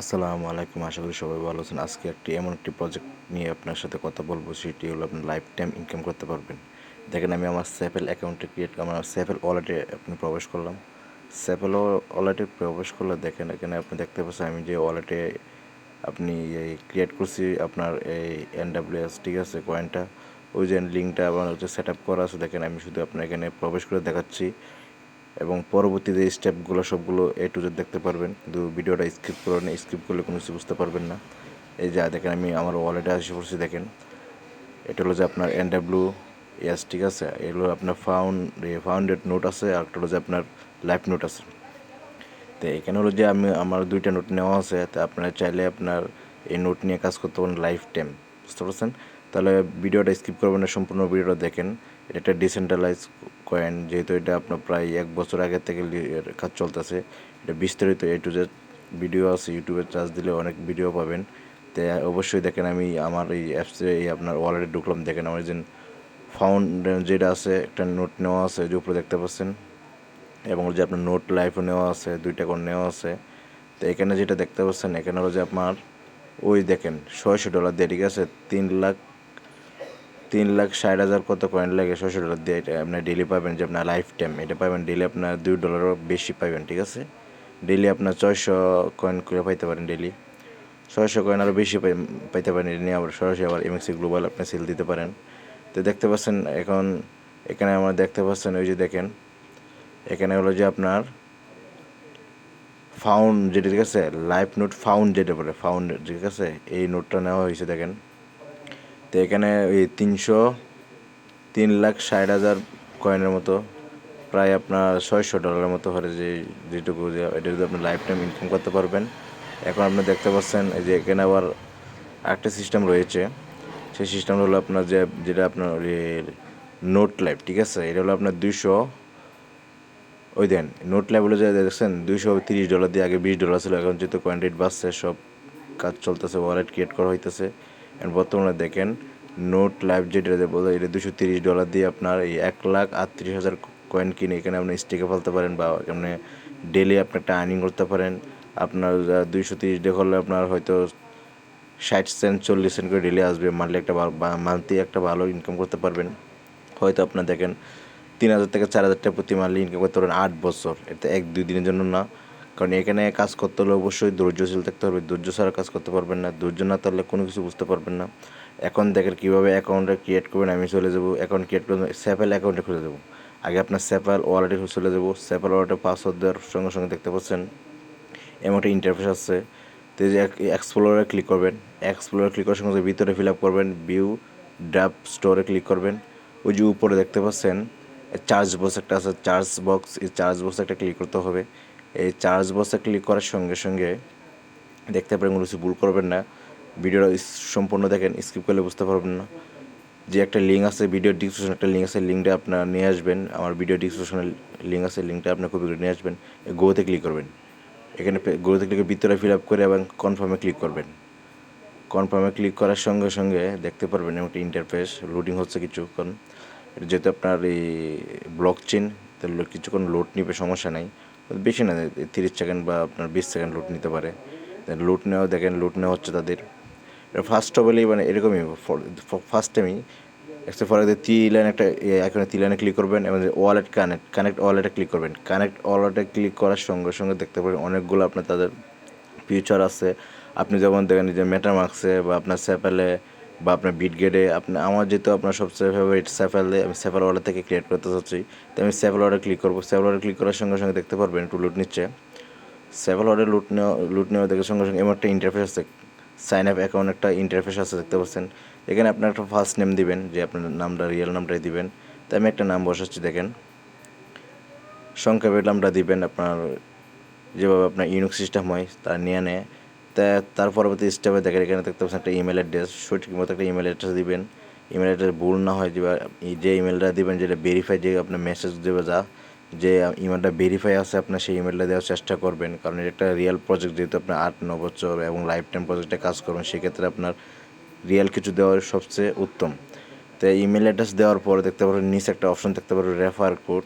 আসসালামু আলাইকুম, আশা করি সবাই ভালো আছেন। আজকে একটি এমন একটি প্রজেক্ট নিয়ে আপনার সাথে কথা বলব, সেটি হলো আপনি লাইফ টাইম ইনকাম করতে পারবেন। দেখেন, আমি আমার সেফেল অ্যাকাউন্টে ক্রিয়েট আমার সেফেল ওয়ালেটে আপনি প্রবেশ করলাম। সেফেল ওয়ালেটে প্রবেশ করলে দেখেন, এখানে আপনি দেখতে পাচ্ছেন, আমি যে ওয়ালেটে আপনি এই ক্রিয়েট করছি, আপনার এই এনডাব্লিউএস ঠিক আছে কয়েনটা ওই যে লিঙ্কটা আমার হচ্ছে সেট আপ করা আছে, দেখেন, আমি শুধু আপনার এখানে প্রবেশ করে দেখাচ্ছি। এবং পরবর্তী যে স্টেপগুলো সবগুলো এ টু জেড দেখতে পারবেন। কিন্তু ভিডিওটা স্কিপ করে স্কিপ করলে কোনো কিছু বুঝতে পারবেন না। এই যা, দেখেন আমি আমার ওয়ালেটে আসে পড়ছি, দেখেন। এটা হলো যে আপনার এন ডাব্লিউ এস ঠিক আছে? এগুলো আপনার ফাউন্ড ফাউন্ডেড নোট আছে, আর একটা হলো যে আপনার লাইফ নোট আছে। তো এখানে হলো যে আমি, আমার দুইটা নোট নেওয়া আছে, তা আপনারা চাইলে আপনার এই নোট নিয়ে কাজ করতে পারেন লাইফ টাইম বুঝতে পারছেন? তাহলে ভিডিওটা স্কিপ করবেন না, সম্পূর্ণ ভিডিওটা দেখেন। এটা একটা ডিসেন্ট্রালাইজ কয়েন, যেহেতু এটা আপনার প্রায় এক বছর আগে থেকে কাজ চলতেছে, এটা বিস্তারিত এ টু জেড ভিডিও আছে ইউটিউবে চার্জ দিলে অনেক ভিডিও পাবেন। তো অবশ্যই দেখেন আমি আমার এই অ্যাপসে এই আপনার ওয়ালেটে ঢুকলাম, দেখেন আমার যে ফাউন্ড যেটা আছে, একটা নোট নেওয়া আছে যে উপরে দেখতে পাচ্ছেন। এবং যে আপনার নোট লাইফও নেওয়া আছে, দুইটা করে নেওয়া আছে। তো এখানে যেটা দেখতে পাচ্ছেন, এখানে হলো যে আপনার ওই দেখেন, ছয়শো ডলার দিয়ে, ঠিক আছে? তিন লাখ তিন লাখ ষাট হাজার কত কয়েন লাগে? ছয়শো ডলার দিয়ে এটা আপনার ডেলি পাবেন যে আপনার লাইফ টাইম এটা পাবেন ডেলি আপনার দুই ডলারও বেশি পাবেন, ঠিক আছে? ডেলি আপনার ছয়শো কয়েন করে পাইতে পারেন ডেলি ছয়শো কয়েন আরও বেশি পাইতে পারেন, এটা নিয়ে আবার সরাসরি আবার এমএক্সি গ্লোবাল আপনি সেল দিতে পারেন। তো দেখতে পাচ্ছেন এখন, এখানে আমরা দেখতে পাচ্ছেন ওই যে দেখেন, এখানে হলো যে আপনার ফাউন্ড যেটা, ঠিক আছে? লাইফ নোট ফাউন্ড যেটা বলে ফাউন্ড ঠিক আছে? এই নোটটা নেওয়া হয়েছে, দেখেন। তো এখানে ওই তিনশো, তিন লাখ ষাট হাজার কয়েনের মতো, প্রায় আপনার ছয়শো ডলারের মতো হরে যে, যেটুকু এটা যদি আপনি লাইফ টাইম ইনকাম করতে পারবেন। এখন আপনি দেখতে পাচ্ছেন এই যে এখানে আবার একটা সিস্টেম রয়েছে। সেই সিস্টেম হলো আপনার যে, যেটা আপনার নোট লাইফ ঠিক আছে? এটা হলো আপনার দুইশো, ওই দেন নোট লেভেলে যে, দেখছেন, দুইশো তিরিশ ডলার দিয়ে আগে বিশ ডলার ছিল, এখন যেহেতু কয়েন রেট বাড়ছে, সব কাজ চলতেছে ওয়ালেট ক্রিয়েট করা হইতেছে। বর্তমানে দেখেন, নোট লাইভ যেটা বলে, এটা দুশো তিরিশ ডলার দিয়ে আপনার এই এক লাখ আটত্রিশ হাজার কয়েন কিনে এখানে আপনি স্টিকে ফেলতে পারেন বা এখানে ডেলি আপনি একটা আর্নিং করতে পারেন। আপনার দুইশো তিরিশ ডে করলে আপনার হয়তো ষাট সেন্ট চল্লিশ সেন্ট করে ডেলি আসবে। মান্থলি একটা মান্থলি একটা ভালো ইনকাম করতে পারবেন। হয়তো আপনার দেখেন, তিন হাজার থেকে চার হাজার টাকা প্রতি মান্থলি ইনকাম করতে পারেন আট বছর। এটা এক দুই দিনের জন্য না। কারণ এখানে কাজ করতে হলে অবশ্যই ধৈর্যশীল থাকতে হবে। ধৈর্য ছাড়া কাজ করতে পারবেন না। ধৈর্য না থাকলে কোনো কিছু বুঝতে পারবেন না। এখন দেখেন কীভাবে অ্যাকাউন্টটা ক্রিয়েট করবেন, আমি চলে যাব। অ্যাকাউন্ট ক্রিয়েট করে স্যাপেল অ্যাকাউন্টে খুলে দেবো। আগে আপনার স্যাপেল ওয়ালেটে চলে যাব। স্যাপেল ওয়ালেটে পাসওয়ার্ড দেওয়ার সঙ্গে সঙ্গে দেখতে পাচ্ছেন, এমন একটা ইন্টারফেস আছে। তো যে এক্সপ্লোরে ক্লিক করবেন। এক্সপ্লোরে ক্লিক করার সঙ্গে ভিতরে ফিল আপ করবেন ভিউ ড্রাপ স্টোরে ক্লিক করবেন। ওই যে উপরে দেখতে পাচ্ছেন চার্জ বক্স একটা আছে। চার্জ বক্স এই চার্জ বক্স একটা ক্লিক করতে হবে। এই চার্জ বক্সে ক্লিক করার সঙ্গে সঙ্গে দেখতে পারেন কোনো কিছু ভুল করবেন না। ভিডিওটা সম্পূর্ণ দেখেন স্কিপ করলে বুঝতে পারবেন না। যে একটা লিঙ্ক আছে ভিডিও ডিসক্রিপশন একটা লিঙ্ক আছে লিঙ্কটা আপনার নিয়ে আসবেন। আমার ভিডিও ডিসক্রিপশনে লিঙ্ক আছে লিঙ্কটা আপনি কপি করে নিয়ে আসবেন। গোতে ক্লিক করবেন। এখানে গোতে ক্লিক ভিতরে ফিল আপ করে এবং কনফার্মে ক্লিক করবেন। কনফার্মে ক্লিক করার সঙ্গে সঙ্গে দেখতে পারবেন একটা ইন্টারফেস লোডিং হচ্ছে কিছুক্ষণ। যেহেতু আপনার এই ব্লক চেন তাহলে কিছুক্ষণ লোড নিবে, সমস্যা নেই। বেশি না, তিরিশ সেকেন্ড বা আপনার বিশ সেকেন্ড লুট নিতে পারে। লুট নেওয়া, দেখেন লুট নেওয়া হচ্ছে তাদের। ফার্স্ট হবেলেই মানে এরকমই ফার্স্ট টাইমই একটা ফর তি লাইন একটা এখানে তি লাইনে ক্লিক করবেন এবং ওয়ালেট কানেক্ট কানেক্ট ওয়ালেটে ক্লিক করবেন। কানেক্ট ওয়ালেটে ক্লিক করার সঙ্গে সঙ্গে দেখতে পাবেন অনেকগুলো আপনার তাদের ফিউচার আছে। আপনি যেমন দেখেন যে মেটামার্কসে বা আপনার স্যাপেলে বা আপনার বিটগেটে আপনি, আমার যেহেতু আপনার সবচেয়ে ফেভারিট স্যাফেলে আমি স্যাফেল ওয়ালেট থেকে ক্রিয়েট করতে চাচ্ছি, তো আমি স্যাফেল ওয়ালেটে ক্লিক করব। স্যাফেল ওয়ালেটে ক্লিক করার সঙ্গে সঙ্গে দেখতে পারবেন একটু লুট নিচ্ছে। সেভেল অর্ডার লুট নেওয়া লুট নেওয়া দেখে সঙ্গে সঙ্গে এমন একটা ইন্টারফেস আছে সাইন আপ অ্যাকাউন্ট একটা ইন্টারফেস আছে, দেখতে পাচ্ছেন। এখানে আপনার একটা ফার্স্ট নেম দিবেন, যে আপনার নামটা রিয়েল নামটাই দিবেন। তো আমি একটা নাম বসাচ্ছি, দেখেন। সংক্ষেপের নামটা দিবেন আপনার, যেভাবে আপনার ইউনিক সিস্টেম হয়, তা নিয়ে নেয়। তার পরবর্তী স্টেপে দেখেন, এখানে দেখতে পাচ্ছেন একটা ইমেল অ্যাড্রেস সঠিক মতো একটা ইমেল অ্যাড্রেস দিবেন। ইমেল অ্যাড্রেস ভুল না হয় যে ইমেলটা দিবেন, যেটা ভেরিফাই যে আপনার মেসেজ দেবে যা, যে ইমেলটা ভেরিফাই আছে, আপনার সেই ইমেলটা দেওয়ার চেষ্টা করবেন। কারণ এটা একটা রিয়েল প্রজেক্ট যেহেতু আপনার আট, ন বছর এবং লাইফ টাইম প্রজেক্টে কাজ করবেন, সেক্ষেত্রে আপনার রিয়েল কিছু দেওয়ার সবচেয়ে উত্তম। তো ইমেল অ্যাড্রেস দেওয়ার পরে দেখতে পারবেন নিচে একটা অপশন দেখতে পারবেন রেফার কোড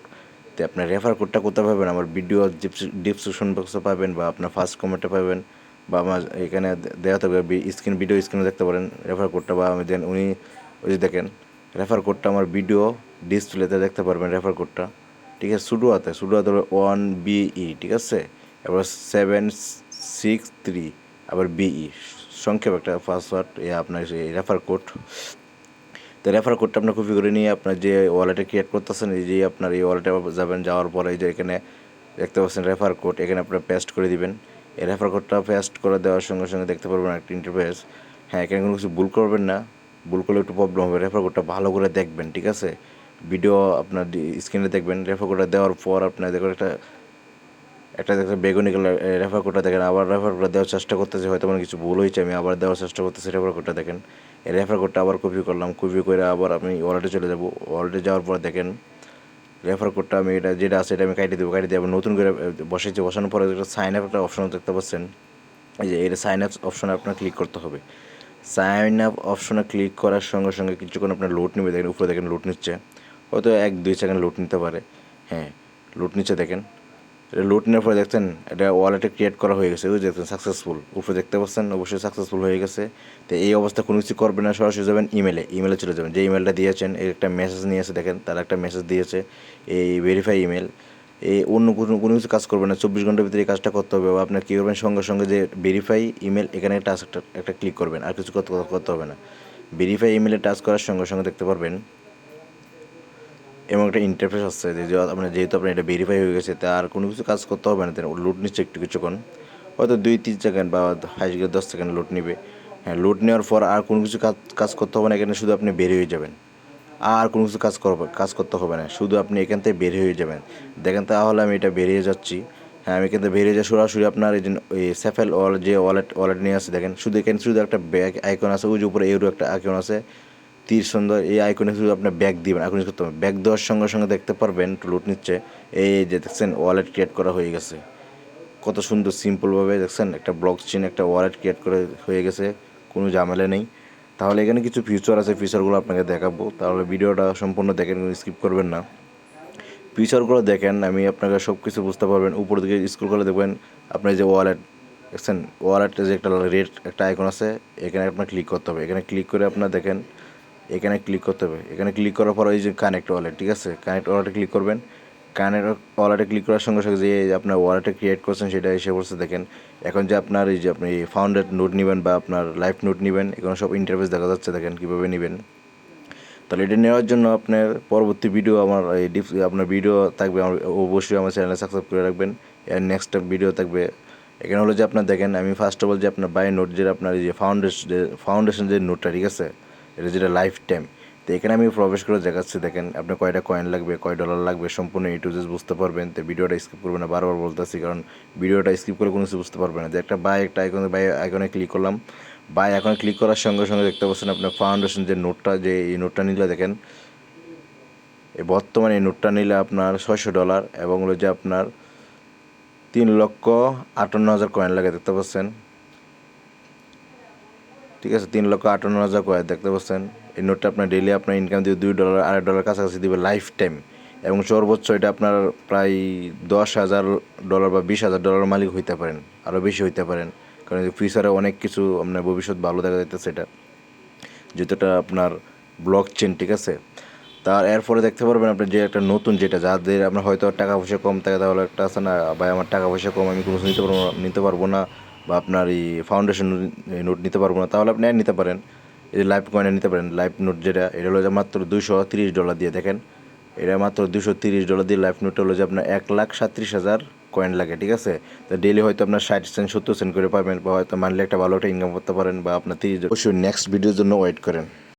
তো আপনার রেফার কোডটা কোথায় পাবেন? আমার ভিডিও ডিসক্রিপশন বক্সে পাবেন বা আপনার ফার্স্ট কমেন্টে পাবেন। বা আমার এখানে দেওয়া থাকবে স্ক্রিন ভিডিও স্ক্রিনে দেখতে পারেন রেফার কোডটা বা আমি দেন উনি ওই দেখেন রেফার কোডটা আমার ভিডিও ডিসপ্লেতে দেখতে পারবেন রেফার কোডটা ঠিক আছে সুডো হাতে সুডো হাতে ওয়ান বিই ঠিক আছে? এবার সেভেন সিক্স থ্রি আবার বিই সংক্ষেপ একটা পাসওয়ার্ড এ আপনার রেফার কোড তো রেফার কোডটা আপনার কপি করে নিয়ে আপনার যে ওয়ালেটে ক্রিয়েট করতেছেন, এই যে আপনার এই ওয়ালেটে যাবেন, যাওয়ার পরে যে এখানে দেখতে পাচ্ছেন রেফার কোড এখানে আপনার পেস্ট করে দিবেন। এই রেফার কোডটা পেস্ট করে দেওয়ার সঙ্গে সঙ্গে দেখতে পারবেন একটা ইন্টারফেস হ্যাঁ এখানে কোনো কিছু ভুল করবেন না। ভুল করলে একটু প্রবলেম হবে। রেফার কোডটা ভালো করে দেখবেন, ঠিক আছে? ভিডিও আপনার স্ক্রিনে দেখবেন। রেফার কোডটা দেওয়ার পর আপনার দেখবেন একটা একটা দেখতে বেগুনি কালার রেফার কোডটা দেখেন। আবার রেফার কোডটা দেওয়ার চেষ্টা করতেছে, হয়তো আমার কিছু ভুল হয়েছে, আমি আবার দেওয়ার চেষ্টা করতেছি রেফার কোডটা দেখেন। এই রেফার কোডটা আবার কপি করলাম। কপি করে আবার আমি ওয়ালেটে চলে যাব। ওয়ালেটে যাওয়ার পর দেখেন রেফার কোডটা আমি এটা যেটা আছে এটা আমি কাটিয়ে দেবো কাটিয়ে দেবো নতুন করে বসেছি বসানোর পরে একটা সাইন আপ একটা অপশন দেখতে পাচ্ছেন। এই যে, এটা সাইন আপ অপশনে আপনার ক্লিক করতে হবে। সাইন আপ অপশনে ক্লিক করার সঙ্গে সঙ্গে কিছুক্ষণ আপনার লোড নেবে, দেখেন উপরে দেখেন লোড নিচ্ছে। হয়তো এক, দুই সেকেন্ড লোড নিতে পারে। হ্যাঁ লোড নিচ্ছে, দেখেন। এটা লোড নেওয়ার পরে দেখছেন এটা ওয়ালেটে ক্রিয়েট করা হয়ে গেছে যে দেখছেন সাকসেসফুল উপরে দেখতে পাচ্ছেন, অবশ্যই সাকসেসফুল হয়ে গেছে। তো এই অবস্থা কোনো কিছু করবেন না, সরাসরি যাবেন ইমেলে ইমেলে চলে যাবেন। যে ইমেলটা দিয়েছেন, এর একটা মেসেজ নিয়েছে দেখেন, তার একটা মেসেজ দিয়েছে, এই ভেরিফাই ইমেল এই অন্য কোনো কোনো কিছু কাজ করবেন না, চব্বিশ ঘণ্টার ভিতরে এই কাজটা করতে হবে। বা আপনার কী করবেন? সঙ্গে সঙ্গে যে ভেরিফাই ইমেল এখানে একটা একটা ক্লিক করবেন। আর কিছু করতে করতে হবে না। ভেরিফাই ইমেলে টাচ করার সঙ্গে সঙ্গে দেখতে পারবেন এবং একটা ইন্টারফেস আসছে যে আপনার যেহেতু আপনার এটা ভেরিফাই হয়ে গেছে, তা আর কোনো কিছু কাজ করতে হবে না। লুট নিচ্ছে একটু কিছুক্ষণ, হয়তো দুই তিন সেকেন্ড বা হাই গেলে দশ সেকেন্ড লোড নিবে। হ্যাঁ লোড নেওয়ার পর আর কোনো কিছু কাজ কাজ করতে হবে না, এখানে শুধু আপনি বের হয়ে যাবেন। আর কোনো কিছু কাজ করবে, কাজ করতে হবে না, শুধু আপনি এখান থেকে বের হয়ে যাবেন। দেখেন তাহলে আমি এটা বেরিয়ে যাচ্ছি। হ্যাঁ আমি থেকে বেরিয়ে যাই, সরাসরি আপনার এই যে সেফেল ওয়াল যে ওয়ালেট ওয়ালেট নিয়ে আসে দেখেন, শুধু এখানে শুধু একটা ব্যাগ আইকন আছে, ওই যে উপরে এরও একটা আইকন আছে। তীর সুন্দর এই আইকনে শুধু আপনার ব্যাগ দিবেন। আইকন করতে হবে ব্যাগ দেওয়ার সঙ্গে সঙ্গে দেখতে পারবেন লুট নিচ্ছে। এই যে দেখছেন ওয়ালেট ক্রিয়েট করা হয়ে গেছে। কত সুন্দর সিম্পলভাবে দেখছেন, একটা ব্লক চেন একটা ওয়ালেট ক্রিয়েট করে হয়ে গেছে। কোনো ঝামেলা নেই। তাহলে এখানে কিছু ফিচার আছে ফিচারগুলো আপনাকে দেখাবো। তাহলে ভিডিওটা সম্পূর্ণ দেখেন স্কিপ করবেন না। ফিচারগুলো দেখেন, আমি আপনাকে সব কিছু বুঝতে পারবেন। উপর দিকে স্ক্রল করে দেখবেন আপনার যে ওয়ালেট দেখছেন? ওয়ালেটে যে একটা রেড একটা আইকন আছে, এখানে আপনার ক্লিক করতে হবে। এখানে ক্লিক করে আপনার দেখেন এখানে ক্লিক করতে হবে। এখানে ক্লিক করার পর এই যে কানেক্ট ওয়ালেট ঠিক আছে? কানেক্ট ওয়ালেটে ক্লিক করবেন। কানেক্ট ওয়ালেটে ক্লিক করার সঙ্গে সঙ্গে যে আপনার ওয়ালেটে ক্রিয়েট করছেন সেটা এসে পড়ছে দেখেন, এখন যে আপনার এই যে আপনি ফাউন্ডেড নোট নেবেন বা আপনার লাইফ নোট নেবেন, এখানে সব ইন্টারফেস দেখা যাচ্ছে, দেখেন, কীভাবে নেবেন। তাহলে এটা নেওয়ার জন্য আপনার পরবর্তী ভিডিও আমার এই আপনার ভিডিও থাকবে, আমার অবশ্যই আমার চ্যানেলে সাবস্ক্রাইব করে রাখবেন। এর নেক্সট ভিডিও থাকবে। এখানে হলো যে আপনার দেখেন, আমি ফার্স্ট অফ অল যে আপনার বাই নোট যে আপনার এই যে ফাউন্ডেশন ফাউন্ডেশন যে নোটটা ঠিক আছে? এটা যেটা লাইফ টাইম তো এখানে আমি প্রবেশ করে দেখাচ্ছি, দেখেন আপনার কয়টা কয়েন লাগবে, কয় ডলার লাগবে, সম্পূর্ণ এই টু বুঝতে পারবেন। তো ভিডিওটা স্কিপ করবেন না, বারবার বলতেছি, কারণ ভিডিওটা স্কিপ করে কোনো কিছু বুঝতে পারবেন না। যে একটা বাই একটা আইকনে বাই আইকনে ক্লিক করলাম। বাই এখন ক্লিক করার সঙ্গে সঙ্গে দেখতে পাচ্ছেন আপনার ফাউন্ডেশন যে নোটটা যে এই নোটটা নিলে দেখেন, এই বর্তমানে এই নোটটা নিলে আপনার ছয়শো ডলার এবং হলো যে আপনার তিন লক্ষ আটান্ন হাজার কয়েন লাগে, দেখতে পাচ্ছেন। ঠিক আছে, তিন লক্ষ আটান্ন হাজার কয়েন দেখতে পাচ্ছেন? এই নোটটা আপনার ডেলি আপনার ইনকাম দিয়ে দুই ডলার আড়াই ডলার কাছাকাছি দিবে লাইফ টাইম এবং সর্বোচ্চ এটা আপনার প্রায় দশ হাজার ডলার বা বিশ হাজার ডলার মালিক হইতে পারেন আরও বেশি হইতে পারেন। কারণ ফিউচারে অনেক কিছু আপনার ভবিষ্যৎ ভালো দেখা যাইতেছে এটা। যেটা আপনার ব্লক চেন ঠিক আছে? তার এরপরে দেখতে পারবেন আপনি যে একটা নতুন যেটা, যাদের আপনার হয়তো টাকা পয়সা কম থাকে, তাহলে একটা আছে না, ভাই, আমার টাকা পয়সা কম, আমি কোনো নিতে পারব নিতে পারব না। বা আপনার এই ফাউন্ডেশন নোট নিতে পারব না, তাহলে আপনি নিতে পারেন। এই যে লাইফ কয়েনে নিতে পারেন। লাইফ নোট যেটা, এটা হলো যে মাত্র দুশো তিরিশ ডলার দিয়ে দেখেন। এটা মাত্র দুশো তিরিশ ডলার দিয়ে লাইফ নোটটা হলো যে আপনার এক লাখ সাতত্রিশ হাজার কয়েন লাগে, ঠিক আছে? তো ডেলি হয়তো আপনার ষাট সেন্ট সত্তর সেন্ট করে পাবেন, বা হয়তো মানলে একটা ভালো একটা ইনকাম করতে পারেন, বা আপনার তিরিশ অবশ্যই নেক্সট ভিডিওর জন্য ওয়েট করেন।